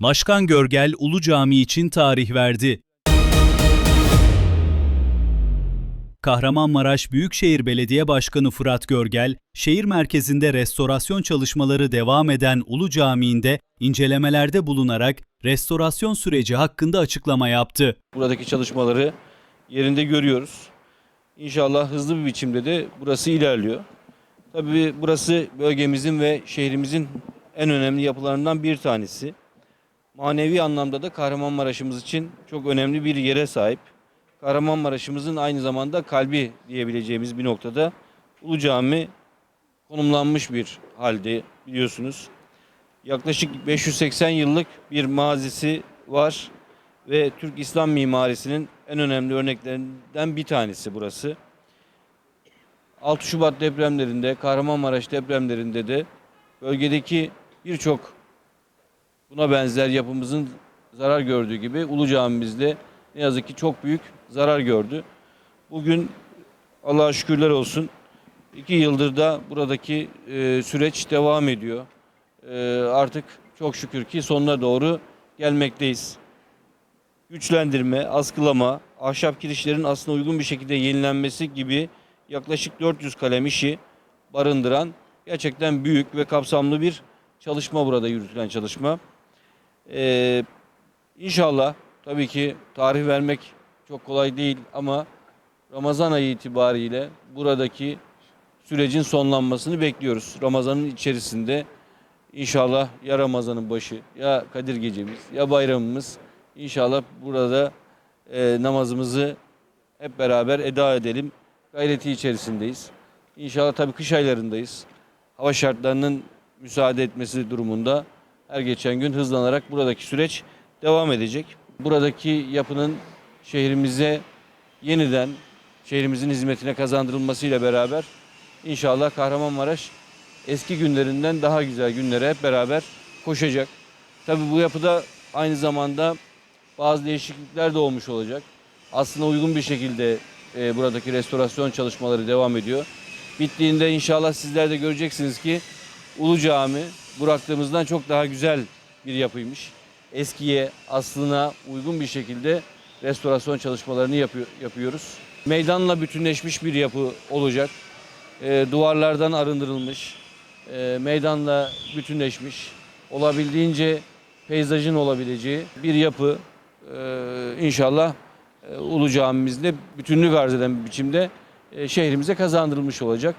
Başkan Görgel Ulu Cami için tarih verdi. Kahramanmaraş Büyükşehir Belediye Başkanı Fırat Görgel, şehir merkezinde restorasyon çalışmaları devam eden Ulu Camii'nde incelemelerde bulunarak restorasyon süreci hakkında açıklama yaptı. Buradaki çalışmaları yerinde görüyoruz. İnşallah hızlı bir biçimde de burası ilerliyor. Tabii burası bölgemizin ve şehrimizin en önemli yapılarından bir tanesi. Manevi anlamda da Kahramanmaraş'ımız için çok önemli bir yere sahip. Kahramanmaraş'ımızın aynı zamanda kalbi diyebileceğimiz bir noktada Ulu Cami konumlanmış bir halde biliyorsunuz. Yaklaşık 580 yıllık bir mazisi var ve Türk İslam mimarisinin en önemli örneklerinden bir tanesi burası. 6 Şubat depremlerinde, Kahramanmaraş depremlerinde de bölgedeki birçok buna benzer yapımızın zarar gördüğü gibi Ulu Camimiz de ne yazık ki çok büyük zarar gördü. Bugün Allah'a şükürler olsun iki yıldır da buradaki e, süreç devam ediyor. E, artık çok şükür ki sonuna doğru gelmekteyiz güçlendirme, askılama, ahşap kirişlerin aslında uygun bir şekilde yenilenmesi gibi yaklaşık 400 kalem işi barındıran gerçekten büyük ve kapsamlı bir çalışma burada yürütülen çalışma. Ee, inşallah tabii ki tarih vermek çok kolay değil ama Ramazan ayı itibariyle buradaki sürecin sonlanmasını bekliyoruz. Ramazanın içerisinde inşallah ya Ramazan'ın başı ya Kadir gecemiz ya bayramımız İnşallah burada e, namazımızı hep beraber eda edelim. Gayreti içerisindeyiz. İnşallah tabii kış aylarındayız. Hava şartlarının müsaade etmesi durumunda her geçen gün hızlanarak buradaki süreç devam edecek. Buradaki yapının şehrimize yeniden şehrimizin hizmetine kazandırılmasıyla beraber inşallah Kahramanmaraş eski günlerinden daha güzel günlere hep beraber koşacak. Tabii bu yapıda aynı zamanda bazı değişiklikler de olmuş olacak. Aslında uygun bir şekilde e, buradaki restorasyon çalışmaları devam ediyor. Bittiğinde inşallah sizler de göreceksiniz ki Ulu Cami bıraktığımızdan çok daha güzel bir yapıymış. Eskiye, aslına uygun bir şekilde restorasyon çalışmalarını yapıyor, yapıyoruz. Meydanla bütünleşmiş bir yapı olacak. E, duvarlardan arındırılmış, e, meydanla bütünleşmiş, olabildiğince peyzajın olabileceği bir yapı Ee, inşallah e, Ulu Camimizde bütünlük arz eden bir biçimde e, şehrimize kazandırılmış olacak.